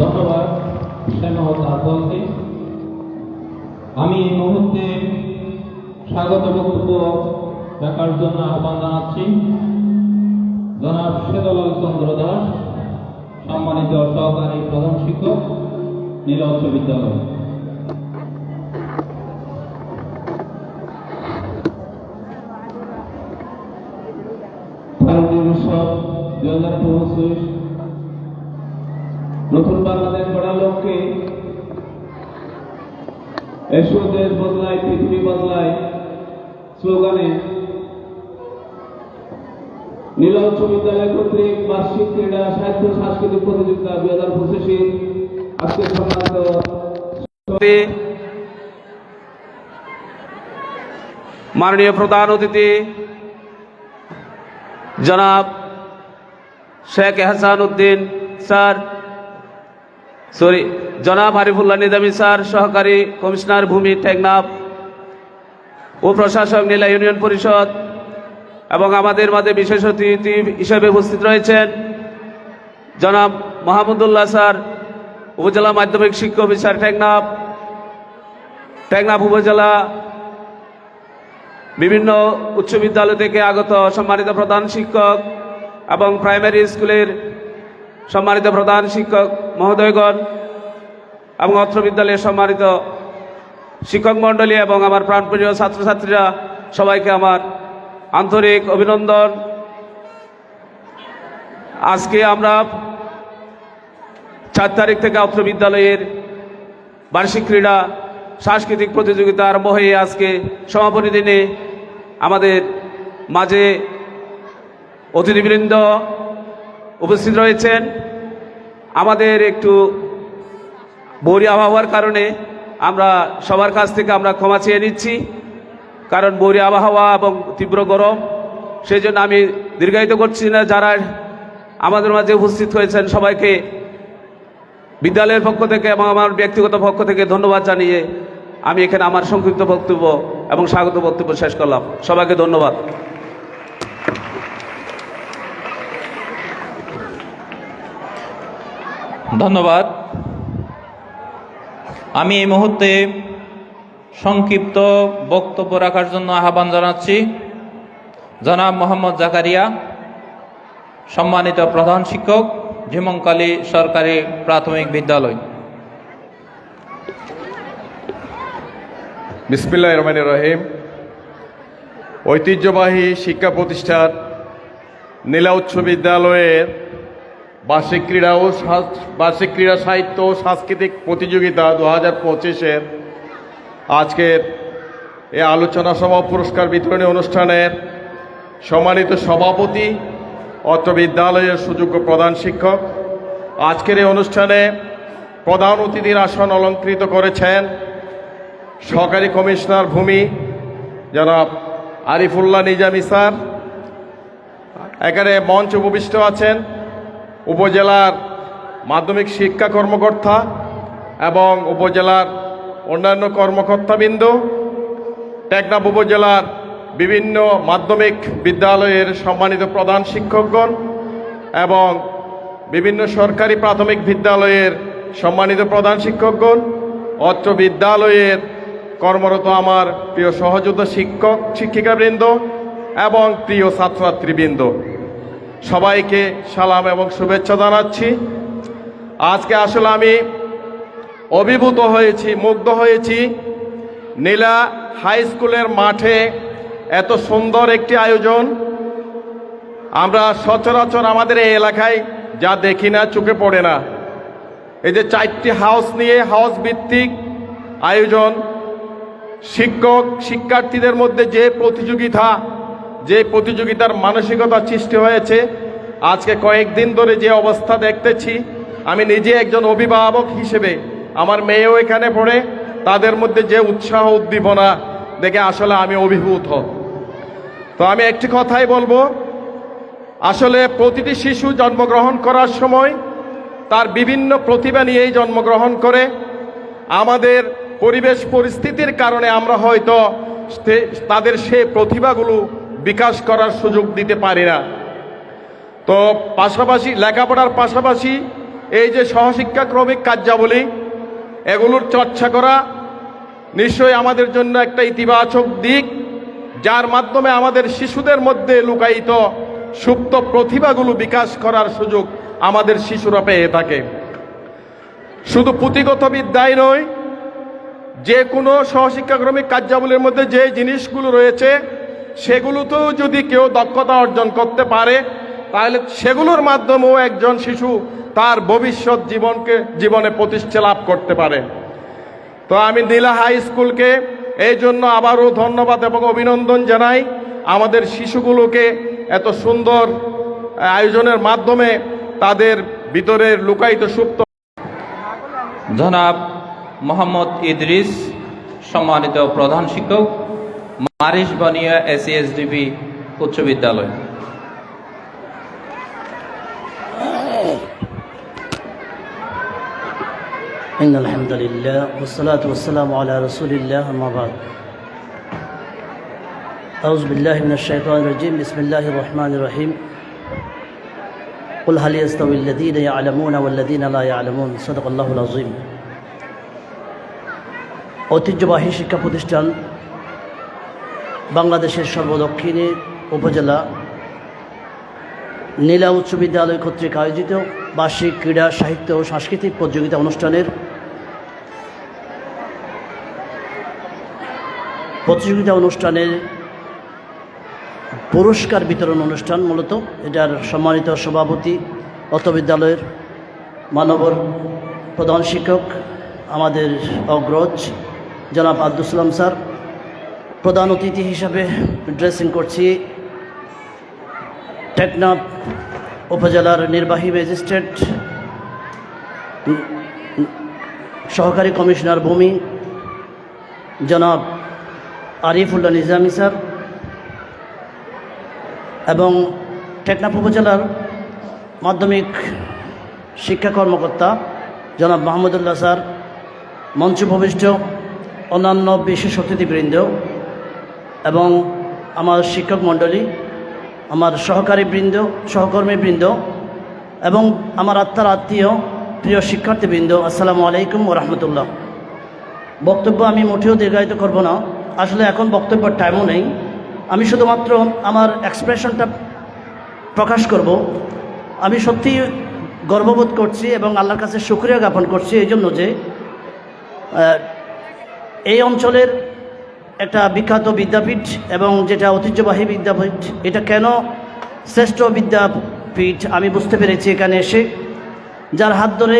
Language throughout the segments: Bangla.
ধন্যবাদ সেনাকে আমি এই মুহূর্তে স্বাগত বক্তব্য দেখার জন্য আহ্বান জানাচ্ছি। জনাব শেদলাল চন্দ্র দাস, সম্মানিত সহকারী প্রধান শিক্ষক নীলজ্জ বিদ্যালয়। ভারতীয় উৎসব দু হাজার নতুন বাংলাদেশ গড়ার লক্ষ্যে এসো, দেশ বদলায়, পৃথিবী বদলায়। স্লোগানে নীলা উচ্চ বিদ্যালয় কর্তৃক বার্ষিক ক্রীড়া, সাহিত্য, সাংস্কৃতিক প্রতিযোগিতা দুই হাজার পঁচিশে আজকে সম্মানিত মাননীয় প্রধান অতিথি, জনাব শেখ এহসান উদ্দিন স্যার সরি, জনাব আরিফুল্লাহ নিজামী স্যার, সহকারী কমিশনার ভূমি টেকনাফ ও প্রশাসক নীলা ইউনিয়ন পরিষদ, এবং আমাদের মাঝে বিশেষ অতিথি হিসেবে উপস্থিত রয়েছেন জনাব মাহমুদুল্লাহ স্যার, উপজেলা মাধ্যমিক শিক্ষা অফিসার টেকনাফ টেকনাফ উপজেলা বিভিন্ন উচ্চ বিদ্যালয় থেকে আগত সম্মানিত প্রধান শিক্ষক এবং প্রাইমারি স্কুলের সম্মানিত প্রধান শিক্ষক মহোদয়গণ এবং অত্র বিদ্যালয়ের সম্মানিত শিক্ষক মণ্ডলী এবং আমার প্রাণপ্রিয় ছাত্রছাত্রীরা, সবাইকে আমার আন্তরিক অভিনন্দন। আজকে আমরা চার তারিখ থেকে অত্র বিদ্যালয়ের বার্ষিক ক্রীড়া সাংস্কৃতিক প্রতিযোগিতা আরম্ভ হয়ে আজকে সমাপনী দিনে আমাদের মাঝে অতিথিবৃন্দ উপস্থিত রয়েছেন। আমাদের একটু বৌরি আবহাওয়ার কারণে আমরা সবার কাছ থেকে আমরা ক্ষমা চেয়ে নিচ্ছি। কারণ বৌরি আবহাওয়া এবং তীব্র গরম সেই জন্য আমি দীর্ঘায়িত করছি না। যারা আমাদের মাঝে উপস্থিত হয়েছেন, সবাইকে বিদ্যালয়ের পক্ষ থেকে এবং আমার ব্যক্তিগত পক্ষ থেকে ধন্যবাদ জানিয়ে আমি এখানে আমার সংক্ষিপ্ত বক্তব্য এবং স্বাগত বক্তব্য শেষ করলাম। সবাইকে ধন্যবাদ। ধন্যবাদ। আমি এই মুহূর্তে সংক্ষিপ্ত বক্তব্য রাখার জন্য আহ্বান জানাচ্ছি। জনাব মোহাম্মদ জাকারিয়া, সম্মানিত প্রধান শিক্ষক ঝিমংকালী সরকারি প্রাথমিক বিদ্যালয়। বিসমিল্লাহ রহমান রহিম। ঐতিহ্যবাহী শিক্ষা প্রতিষ্ঠান নীলা উচ্চ বিদ্যালয়ের বার্ষিক ক্রীড়া ও বার্ষিক ক্রীড়া সাহিত্য ও সাংস্কৃতিক প্রতিযোগিতা দু হাজার পঁচিশের আজকের এই আলোচনা সভা পুরস্কার বিতরণী অনুষ্ঠানের সম্মানিত সভাপতি, অত্র বিদ্যালয়ের সুযোগ্য প্রধান শিক্ষক, আজকের এই অনুষ্ঠানে প্রধান অতিথির আসন অলঙ্কৃত করেছেন সহকারী কমিশনার ভূমি জনাব আরিফুল্লাহ নিজামী স্যার। এখানে মঞ্চ উপবিষ্ট আছেন উপজেলার মাধ্যমিক শিক্ষা কর্মকর্তা এবং উপজেলার অন্যান্য কর্মকর্তাবৃন্দ, টেকনাফ উপজেলার বিভিন্ন মাধ্যমিক বিদ্যালয়ের সম্মানিত প্রধান শিক্ষকগণ এবং বিভিন্ন সরকারি প্রাথমিক বিদ্যালয়ের সম্মানিত প্রধান শিক্ষকগণ, অত্র বিদ্যালয়ের কর্মরত আমার প্রিয় সহযোদ্ধা শিক্ষক, শিক্ষিকাবৃন্দ এবং প্রিয় ছাত্রছাত্রীবৃন্দ। সবাইকে সালাম এবং শুভেচ্ছা জানাচ্ছি। আজকে আসলে আমি অভিভূত হয়েছি, মুগ্ধ হয়েছি। নীলা হাই স্কুলের মাঠে এত সুন্দর একটি আয়োজন। আমরা সচরাচর আমাদের এই এলাকায় যা দেখি না, চোখে পড়ে না। এই যে চারটি হাউস নিয়ে, হাউস ভিত্তিক আয়োজন। শিক্ষক, শিক্ষার্থীদের মধ্যে যে প্রতিযোগিতা যে প্রতিযোগিতার মানসিকতা সৃষ্টি হয়েছে, আজকে কয়েকদিন ধরে যে অবস্থা দেখতেছি, আমি নিজে একজন অভিভাবক হিসেবে আমার মেয়েও এখানে পড়ে, তাদের মধ্যে যে উৎসাহ উদ্দীপনা দেখে আসলে আমি অভিভূত তো আমি একটি কথাই বলব, আসলে প্রতিটি শিশু জন্মগ্রহণ করার সময় তার বিভিন্ন প্রতিভা নিয়েই জন্মগ্রহণ করে। আমাদের পরিবেশ পরিস্থিতির কারণে আমরা হয়তো তাদের সে প্রতিভাগুলো বিকাশ করার সুযোগ দিতে পারি না। তো পাশাপাশি, লেখাপড়ার পাশাপাশি এই যে সহশিক্ষা ক্রমিক কার্যাবলী, এগুলোর চর্চা করা নিশ্চয়ই আমাদের জন্য একটা ইতিবাচক দিক, যার মাধ্যমে আমাদের শিশুদের মধ্যে লুকায়িত সুপ্ত প্রতিভাগুলো বিকাশ করার সুযোগ আমাদের শিশুরা পেয়ে থাকে। শুধু পুঁথিগত বিদ্যায় নয়, যে কোনো সহশিক্ষাক্রমিক কার্যাবলীর মধ্যে যে জিনিসগুলো রয়েছে সেগুলোতেও যদি কেউ দক্ষতা অর্জন করতে পারে, তাহলে সেগুলোর মাধ্যমেও একজন শিশু তার ভবিষ্যৎ জীবনকে, জীবনে প্রতিষ্ঠা লাভ করতে পারে। তো আমি নীলা হাই স্কুলকে এই জন্য আবারও ধন্যবাদ এবং অভিনন্দন জানাই। আমাদের শিশুগুলোকে এত সুন্দর আয়োজনের মাধ্যমে তাদের ভিতরের লুকায়িত সুপ্ত জনাব মোহাম্মদ ইদ্রিস, সম্মানিত প্রধান শিক্ষক। মারিশ বানিয়া এসিএসডিবি উচ্চ বিদ্যালয় إن الحمد لله والصلاة والسلام على رسول الله أما بعد أعوذ بالله من الشيطان الرجيم بسم الله الرحمن الرحيم قل هل يستوي الذين يعلمون والذين لا يعلمون صدق الله العظيم ঐতিহ্যবাহী শিক্ষা প্রতিষ্ঠান বাংলাদেশের সর্বদক্ষিণে উপজেলা নীলা উচ্চ বিদ্যালয় কর্তৃক আয়োজিত বার্ষিক ক্রীড়া, সাহিত্য ও সাংস্কৃতিক প্রতিযোগিতা অনুষ্ঠানের প্রতিযোগিতা অনুষ্ঠানের পুরস্কার বিতরণ অনুষ্ঠান মূলত। এটার সম্মানিত সভাপতি অত বিদ্যালয়ের মানবর প্রধান শিক্ষক আমাদের অগ্রজ জনাব আব্দুল স্যার। প্রধান অতিথি হিসাবে ড্রেসিং করছি। টেকনাফ উপজেলার নির্বাহী ম্যাজিস্ট্রেট, সহকারী কমিশনার ভূমি, জনাব আরিফুল্লাহ নিজামী স্যার এবং টেকনাফ উপজেলার মাধ্যমিক শিক্ষা কর্মকর্তা জনাব মাহমুদুল্লাহ স্যার, মঞ্চ ভবিষ্ঠ অন্যান্য বিশেষ অতিথিবৃন্দ এবং আমার শিক্ষক মণ্ডলী, আমার সহকারী বৃন্দ, সহকর্মী বৃন্দ এবং আমার আত্মার আত্মীয়, প্রিয় শিক্ষার্থীবৃন্দ, আসসালামু আলাইকুম ও রহমতুল্লাহ। বক্তব্য আমি মোটেও দীর্ঘায়িত করব না। আসলে এখন বক্তব্যের টাইমও নেই। আমি শুধুমাত্র আমার এক্সপ্রেশনটা প্রকাশ করব। আমি সত্যি গর্ববোধ করছি এবং আল্লাহর কাছে শুক্রিয়া জ্ঞাপন করছি। এই জন্য যে এই অঞ্চলের একটা বিখ্যাত বিদ্যাপীঠ এবং যেটা ঐতিহ্যবাহী বিদ্যাপীঠ, এটা কেন শ্রেষ্ঠ বিদ্যাপীঠ আমি বুঝতে পেরেছি এখানে এসে, যার হাত ধরে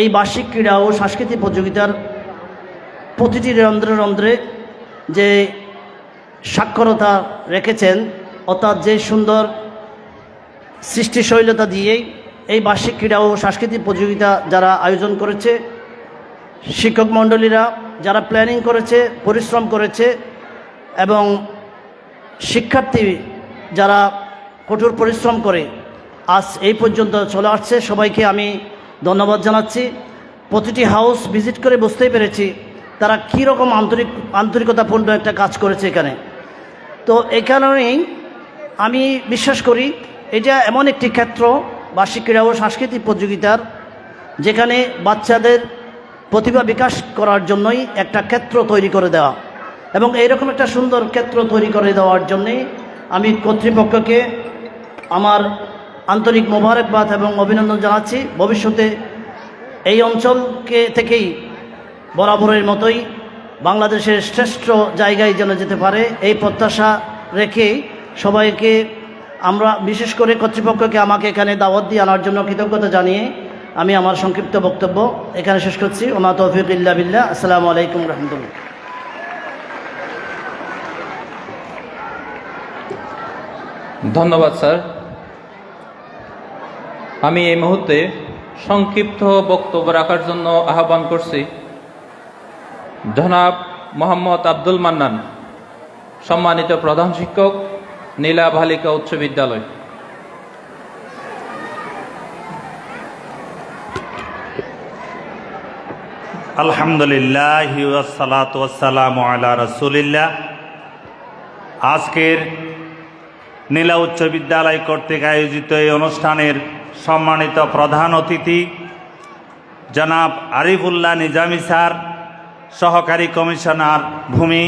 এই বার্ষিক ক্রীড়া ও সাংস্কৃতিক প্রতিযোগিতার প্রতিটি রন্ধ্রে রন্ধ্রে যে সাক্ষরতা রেখেছেন, অর্থাৎ যে সুন্দর সৃষ্টিশৈলতা দিয়েই এই বার্ষিক ক্রীড়া ও সাংস্কৃতিক প্রতিযোগিতা যারা আয়োজন করেছে শিক্ষক মণ্ডলীরা যারা প্ল্যানিং করেছে, পরিশ্রম করেছে এবং শিক্ষার্থী যারা কঠোর পরিশ্রম করে আজ এই পর্যন্ত চলে আসছে। সবাইকে আমি ধন্যবাদ জানাচ্ছি। প্রতিটি হাউস ভিজিট করে বুঝতেই পেরেছি তারা কী রকম আন্তরিক, আন্তরিকতাপূর্ণ একটা কাজ করেছে এখানে। তো এই কারণেই আমি বিশ্বাস করি এটা এমন একটি ক্ষেত্র, বার্ষিক ক্রীড়া ও সাংস্কৃতিক প্রতিযোগিতার, যেখানে বাচ্চাদের প্রতিভা বিকাশ করার জন্যই একটা ক্ষেত্র তৈরি করে দেওয়া। এবং এইরকম একটা সুন্দর ক্ষেত্র তৈরি করে দেওয়ার জন্যে আমি কর্তৃপক্ষকে আমার আন্তরিক মোবারকবাদ এবং অভিনন্দন জানাচ্ছি। ভবিষ্যতে এই অঞ্চলকে থেকেই বরাবরের মতোই বাংলাদেশের শ্রেষ্ঠ জায়গায় যেন যেতে পারে, এই প্রত্যাশা রেখে সবাইকে আমরা, বিশেষ করে কর্তৃপক্ষকে আমাকে এখানে দাওয়াত দিয়ে আনার জন্য কৃতজ্ঞতা জানিয়ে আমি আমার সংক্ষিপ্ত বক্তব্য এখানে শেষ করছি। ওমা তৌফিক ইল্লা বিল্লাহ। আসসালামু আলাইকুম রহমতুল্লাহ। ধন্যবাদ, স্যার। আমি এই মুহূর্তে সংক্ষিপ্ত বক্তব্য রাখার জন্য আহ্বান করছি। জনাব মোহাম্মদ আব্দুল মান্নান, সম্মানিত প্রধান শিক্ষক, নীলা বালিকা উচ্চ বিদ্যালয়। আলহামদুলিল্লাহ সালাতাম আজকের নীলা উচ্চ বিদ্যালয় কর্তৃক আয়োজিত এই অনুষ্ঠানের সম্মানিত প্রধান অতিথি জনাব আরিফুল্লাহ নিজামী স্যার, সহকারী কমিশনার ভূমি,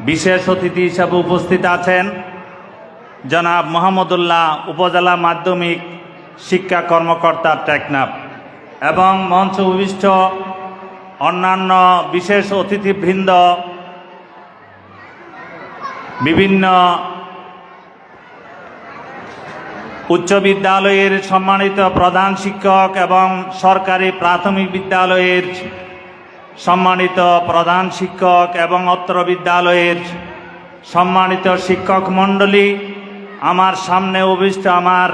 বিশেষ অতিথি হিসাবে উপস্থিত আছেন জনাব মোহাম্মদুল্লাহ উপজেলা মাধ্যমিক শিক্ষা কর্মকর্তা টেকনাফ এবং মঞ্চ অন্যান্য বিশেষ অতিথিবৃন্দ, বিভিন্ন উচ্চ বিদ্যালয়ের সম্মানিত প্রধান শিক্ষক এবং সরকারি প্রাথমিক বিদ্যালয়ের সম্মানিত প্রধান শিক্ষক এবং অত্র বিদ্যালয়ের সম্মানিত শিক্ষক মণ্ডলী, আমার সামনে অভিষ্ট আমার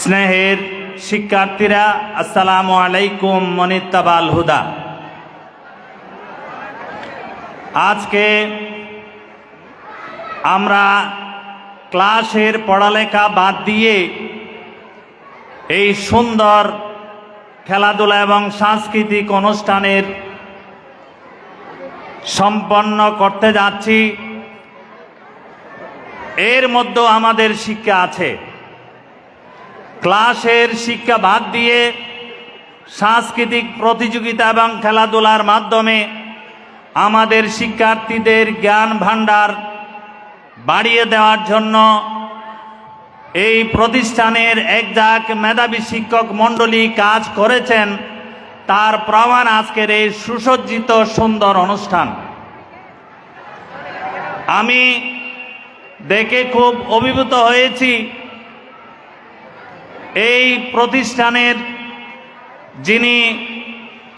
স্নেহের শিক্ষার্থীরা, আসসালামু আলাইকুম মনিত্তাবাল হুদা। আজকে আমরা ক্লাসের পড়ালেখা বাদ দিয়ে এই সুন্দর খেলাধুলা এবং সাংস্কৃতিক অনুষ্ঠানের সম্পন্ন করতে যাচ্ছি। এর মধ্যে আমাদের শিক্ষা আছে। ক্লাসের শিক্ষা বাদ দিয়ে সাংস্কৃতিক প্রতিযোগিতা এবং খেলাধুলার মাধ্যমে আমাদের শিক্ষার্থীদের জ্ঞান ভাণ্ডার বাড়িয়ে দেওয়ার জন্য এই প্রতিষ্ঠানের একজাক মেধাবী শিক্ষক মণ্ডলী কাজ করেছেন। তার প্রমাণ আজকের এই সুসজ্জিত সুন্দর অনুষ্ঠান। আমি দেখে খুব অভিভূত হয়েছি এই প্রতিষ্ঠানের যিনি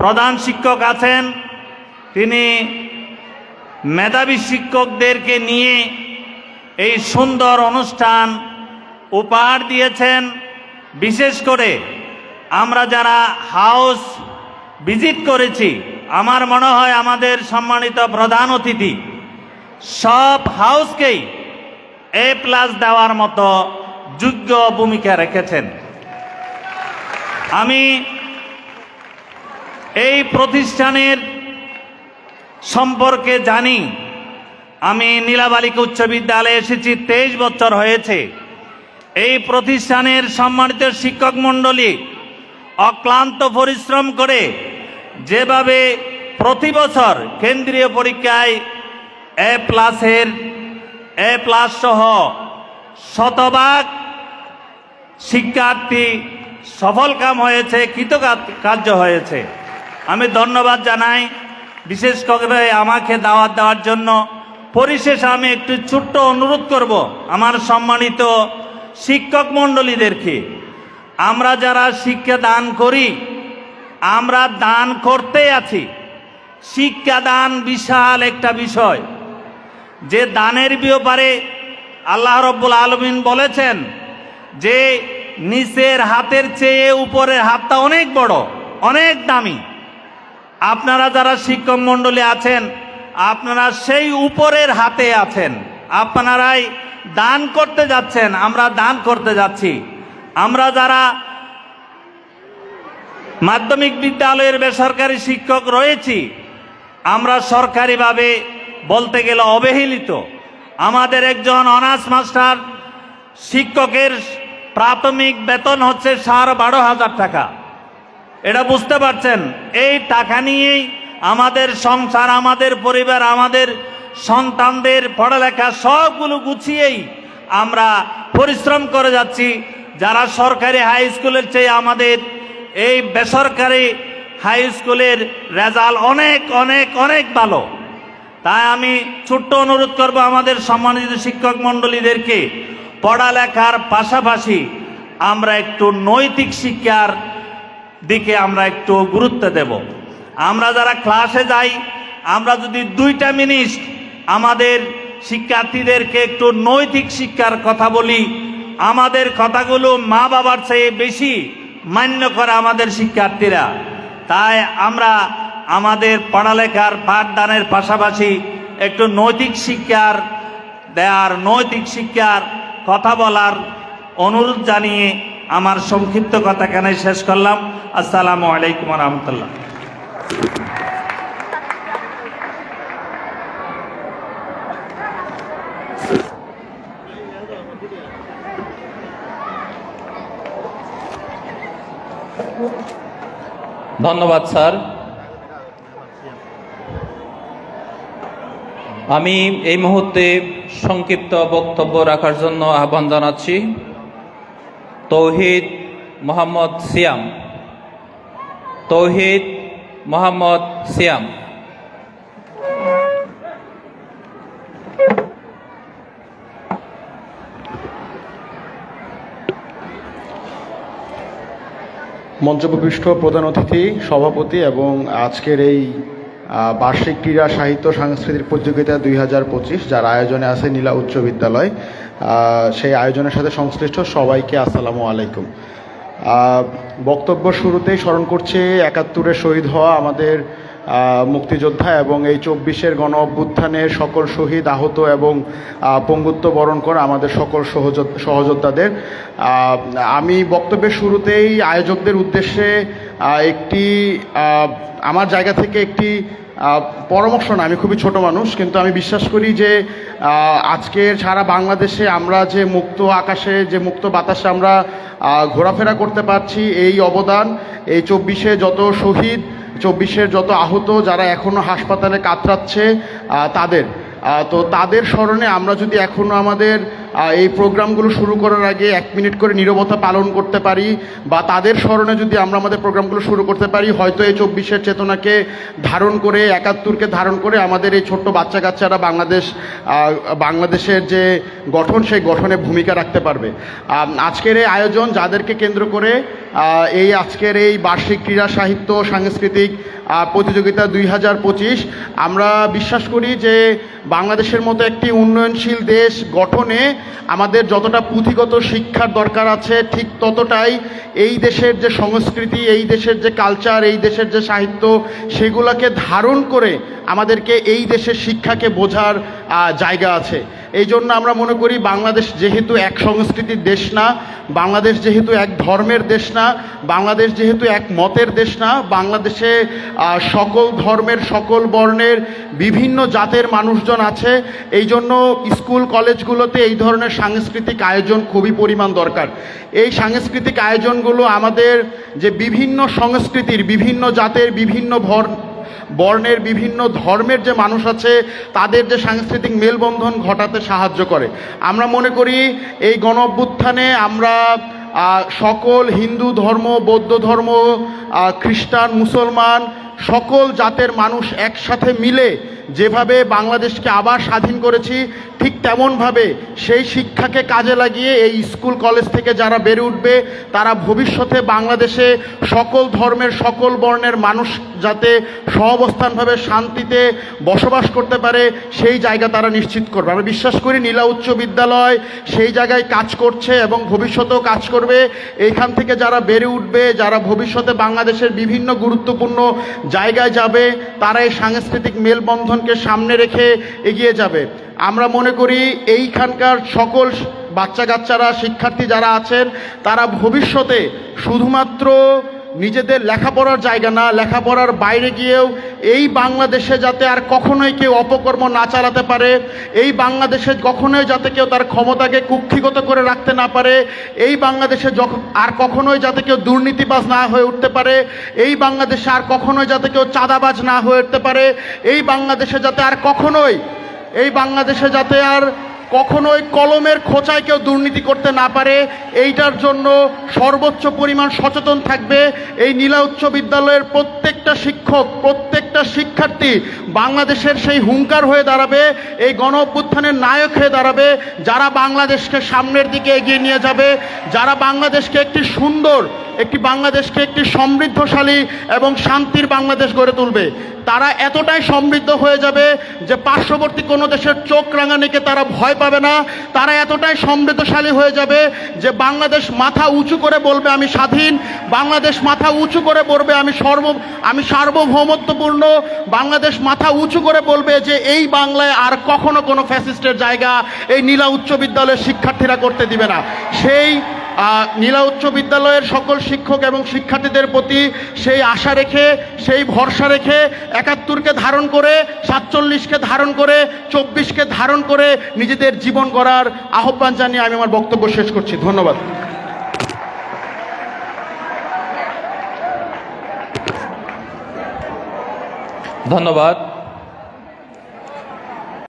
প্রধান শিক্ষক আছেন, তিনি মেধাবী শিক্ষকদেরকে নিয়ে এই সুন্দর অনুষ্ঠান উপহার দিয়েছেন। বিশেষ করে আমরা যারা হাউস ভিজিট করেছি, আমার মনে হয় আমাদের সম্মানিত প্রধান অতিথি, সব হাউসকেই এ প্লাস দেওয়ার মতো যোগ্য ভূমিকা রেখেছেন। আমি এই প্রতিষ্ঠানের সম্পর্কে জানি। আমি নীলাবালিকা উচ্চ বিদ্যালয়ে এসেছি, তেইশ বছর হয়েছে। এই প্রতিষ্ঠানের সম্মানিত শিক্ষক মণ্ডলী অক্লান্ত পরিশ্রম করে যেভাবে প্রতি বছর কেন্দ্রীয় পরীক্ষায় এ প্লাসের, এ প্লাস সহ শতভাগ শিক্ষার্থী সফল কাম হয়েছে কৃতকার্য হয়েছে। আমি ধন্যবাদ জানাই, বিশেষ করে আমাকে দাওয়াত দেওয়ার জন্য। পরিশেষে আমি একটু ছোট্ট অনুরোধ করব আমার সম্মানিত শিক্ষক মণ্ডলীদেরকে। আমরা যারা শিক্ষা দান করি, আমরা দান করতে আছি। শিক্ষা দান বিশাল একটা বিষয়। যে দানের ব্যাপারে আল্লাহ রব্বুল আলমিন বলেছেন যে নিচের হাতের চেয়ে উপরের হাতটা অনেক বড়, অনেক দামি। আপনারা যারা শিক্ষক মণ্ডলী আছেন, আপনারা সেই উপরের হাতে আছেন। আপনারাই দান করতে যাচ্ছেন, আমরা দান করতে যাচ্ছি। আমরা যারা মাধ্যমিক বিদ্যালয়ের বেসরকারি শিক্ষক রয়েছি, আমরা সরকারিভাবে বলতে গেলে অবহেলিত। আমাদের একজন অনার্স মাস্টার শিক্ষকের প্রাথমিক বেতন হচ্ছে সাড়ে বারো হাজার টাকা। এটা বুঝতে পারছেন? এই টাকা নিয়েই আমাদের সংসার, আমাদের পরিবার, আমাদের সন্তানদের পড়ালেখা সবগুলো গুছিয়েই আমরা পরিশ্রম করে যাচ্ছি। যারা সরকারি হাই স্কুলের চেয়ে আমাদের এই বেসরকারি হাই স্কুলের রেজাল্ট অনেক অনেক অনেক ভালো। তাই আমি ছোট্ট অনুরোধ করব আমাদের সম্মানিত শিক্ষক মণ্ডলীদেরকে পড়ালেখার পাশাপাশি আমরা একটু নৈতিক শিক্ষার দিকে আমরা একটু গুরুত্ব দেব। আমরা যারা ক্লাসে যাই, আমরা যদি দুইটা মিনিট আমাদের শিক্ষার্থীদেরকে একটু নৈতিক শিক্ষার কথা বলি, আমাদের কথাগুলো মা বাবার চেয়ে বেশি মান্য করে আমাদের শিক্ষার্থীরা। তাই আমরা আমাদের পড়ালেখার পাঠদানের পাশাপাশি একটু নৈতিক শিক্ষার দেয়ার, নৈতিক শিক্ষার কথা বলার অনুরোধ জানিয়ে আমার সংক্ষিপ্ত কথা কেন শেষ করলাম। আসসালামু আলাইকুম রহমতুল্লাহ। ধন্যবাদ, স্যার। আমি এই মুহূর্তে সংক্ষিপ্ত বক্তব্য রাখার জন্য আহ্বান জানাচ্ছি। তৌহিদ মোহাম্মদ সিয়াম। তৌহিদ মোহাম্মদ সিয়াম। মঞ্চপ্রবিষ্ট প্রধান অতিথি, সভাপতি এবং আজকের এই বার্ষিক ক্রীড়া সাহিত্য সাংস্কৃতিক প্রতিযোগিতা দুই হাজার পঁচিশ, যার আয়োজনে আছে নীলা উচ্চ বিদ্যালয়। সেই আয়োজনের সাথে সংশ্লিষ্ট সবাইকে আসসালামু আলাইকুম। বক্তব্য শুরুতেই স্মরণ করছে, একাত্তরে শহীদ হওয়া আমাদের মুক্তিযোদ্ধা এবং এই চব্বিশের গণ অভ্যুত্থানের সকল শহীদ আহত এবং পঙ্গুত্ব বরণ করা আমাদের সকল সহযোদ্ধ- সহযোদ্ধাদের। আমি বক্তব্যের শুরুতেই আয়োজকদের উদ্দেশ্যে একটি আমার জায়গা থেকে একটি পরামর্শ না, আমি খুবই ছোট মানুষ, কিন্তু আমি বিশ্বাস করি যে আজকের সারা বাংলাদেশে আমরা যে মুক্ত আকাশে, যে মুক্ত বাতাসে আমরা ঘোরাফেরা করতে পারছি, এই অবদান, এই চব্বিশে যত শহীদ চব্বিশের যত আহত যারা এখনও হাসপাতালে কাতরাচ্ছে তাদের তো তাদের স্মরণে আমরা যদি এখনও আমাদের এই প্রোগ্রামগুলো শুরু করার আগে এক মিনিট করে নীরবতা পালন করতে পারি বা তাদের স্মরণে যদি আমরা আমাদের প্রোগ্রামগুলো শুরু করতে পারি, হয়তো এই চব্বিশের চেতনাকে ধারণ করে, একাত্তরকে ধারণ করে আমাদের এই ছোট্ট বাচ্চা কাচ্চারা বাংলাদেশ বাংলাদেশের যে গঠন, সেই গঠনে ভূমিকা রাখতে পারবে। আজকের এই আয়োজন যাদেরকে কেন্দ্র করে এই আজকের এই বার্ষিক ক্রীড়া সাহিত্য, সাংস্কৃতিক প্রতিযোগিতা দুই হাজার পঁচিশ। আমরা বিশ্বাস করি যে বাংলাদেশের মতো একটি উন্নয়নশীল দেশ গঠনে আমাদের যতটা পুঁথিগত শিক্ষার দরকার আছে, ঠিক ততটাই এই দেশের যে সংস্কৃতি, এই দেশের যে কালচার এই দেশের যে সাহিত্য, সেগুলোকে ধারণ করে আমাদেরকে এই দেশের শিক্ষাকে বোঝার জায়গা আছে। এই জন্য আমরা মনে করি বাংলাদেশ যেহেতু এক সংস্কৃতির দেশ না, বাংলাদেশ যেহেতু এক ধর্মের দেশ না, বাংলাদেশ যেহেতু এক মতের দেশ না, বাংলাদেশে সকল ধর্মের, সকল বর্ণের বিভিন্ন জাতের মানুষজন আছে এই জন্য স্কুল কলেজগুলোতে এই ধরনের সাংস্কৃতিক আয়োজন খুবই পরিমাণ দরকার। এই সাংস্কৃতিক আয়োজনগুলো আমাদের যে বিভিন্ন সংস্কৃতির, বিভিন্ন জাতের, বিভিন্ন বর্ণের বিভিন্ন ধর্মের যে মানুষ আছে, তাদের যে সাংস্কৃতিক মেলবন্ধন ঘটাতে সাহায্য করে। আমরা মনে করি এই গণ অভ্যুত্থানে আমরা সকল হিন্দু ধর্ম, বৌদ্ধ ধর্ম খ্রিস্টান, মুসলমান সকল জাতের মানুষ একসাথে মিলে যেভাবে বাংলাদেশকে আবার স্বাধীন করেছি, ঠিক তেমনভাবে সেই শিক্ষাকে কাজে লাগিয়ে এই স্কুল কলেজ থেকে যারা বেড়ে উঠবে, তারা ভবিষ্যতে বাংলাদেশে সকল ধর্মের, সকল বর্ণের মানুষ যাতে সহাবস্থানভাবে শান্তিতে বসবাস করতে পারে, সেই জায়গা তারা নিশ্চিত করবে। আমরা বিশ্বাস করি নীলা উচ্চ বিদ্যালয় সেই জায়গায় কাজ করছে এবং ভবিষ্যতেও কাজ করবে। এইখান থেকে যারা বেড়ে উঠবে, যারা ভবিষ্যতে বাংলাদেশের বিভিন্ন গুরুত্বপূর্ণ জায়গায় যাবে তারা এই সাংস্কৃতিক মেলবন্ধনকে সামনে রেখে এগিয়ে যাবে। আমরা মনে করি এইখানকার সকল বাচ্চা কাচ্চারা শিক্ষার্থী যারা আছেন, তারা ভবিষ্যতে শুধুমাত্র নিজেদের লেখাপড়ার জায়গা না, লেখাপড়ার বাইরে গিয়েও এই বাংলাদেশে যাতে আর কখনোই কেউ অপকর্ম না চালাতে পারে, এই বাংলাদেশে কখনোই যাতে কেউ তার ক্ষমতাকে কুক্ষিগত করে রাখতে না পারে, এই বাংলাদেশে আর কখনোই যাতে কেউ দুর্নীতিবাজ না হয়ে উঠতে পারে, এই বাংলাদেশে আর কখনোই যাতে কেউ চাঁদাবাজ না হয়ে উঠতে পারে, এই বাংলাদেশে যাতে আর কখনোই, এই বাংলাদেশে যাতে আর কখনোই কলমের খোঁচায় কেউ দুর্নীতি করতে না পারে, এইটার জন্য সর্বোচ্চ পরিমাণ সচেতন থাকবে। এই নীলা উচ্চ বিদ্যালয়ের প্রত্যেকটা শিক্ষক, প্রত্যেকটা শিক্ষার্থী বাংলাদেশের সেই হুঙ্কার হয়ে দাঁড়াবে, এই গণ অভ্যুত্থানের নায়ক হয়ে দাঁড়াবে, যারা বাংলাদেশকে সামনের দিকে এগিয়ে নিয়ে যাবে, যারা বাংলাদেশকে একটি সুন্দর, একটি বাংলাদেশকে একটি সমৃদ্ধশালী এবং শান্তির বাংলাদেশ গড়ে তুলবে। তারা এতটাই সমৃদ্ধ হয়ে যাবে যে পার্শ্ববর্তী কোনো দেশের চোখ রাঙানিকে তারা ভয় পাবে না। তারা এতটাই সমৃদ্ধশালী হয়ে যাবে যে বাংলাদেশ মাথা উঁচু করে বলবে, আমি স্বাধীন। বাংলাদেশ মাথা উঁচু করে বলবে, আমি সর্ব, আমি সার্বভৌমত্বপূর্ণ। বাংলাদেশ মাথা উঁচু করে বলবে যে, এই বাংলায় আর কখনো কোনো ফ্যাসিস্টের জায়গা এই নীলা উচ্চ বিদ্যালয়ের শিক্ষার্থীরা করতে দিবে না। সেই নীলা উচ্চ বিদ্যালয়ের সকল শিক্ষক এবং শিক্ষার্থীদের প্রতি সেই আশা রেখে, সেই ভরসা রেখে একাত্তরকে ধারণ করে, সাতচল্লিশকে ধারণ করে, চব্বিশকে ধারণ করে নিজেদের জীবন গড়ার আহ্বান জানিয়ে আমি আমার বক্তব্য শেষ করছি। ধন্যবাদ। ধন্যবাদ।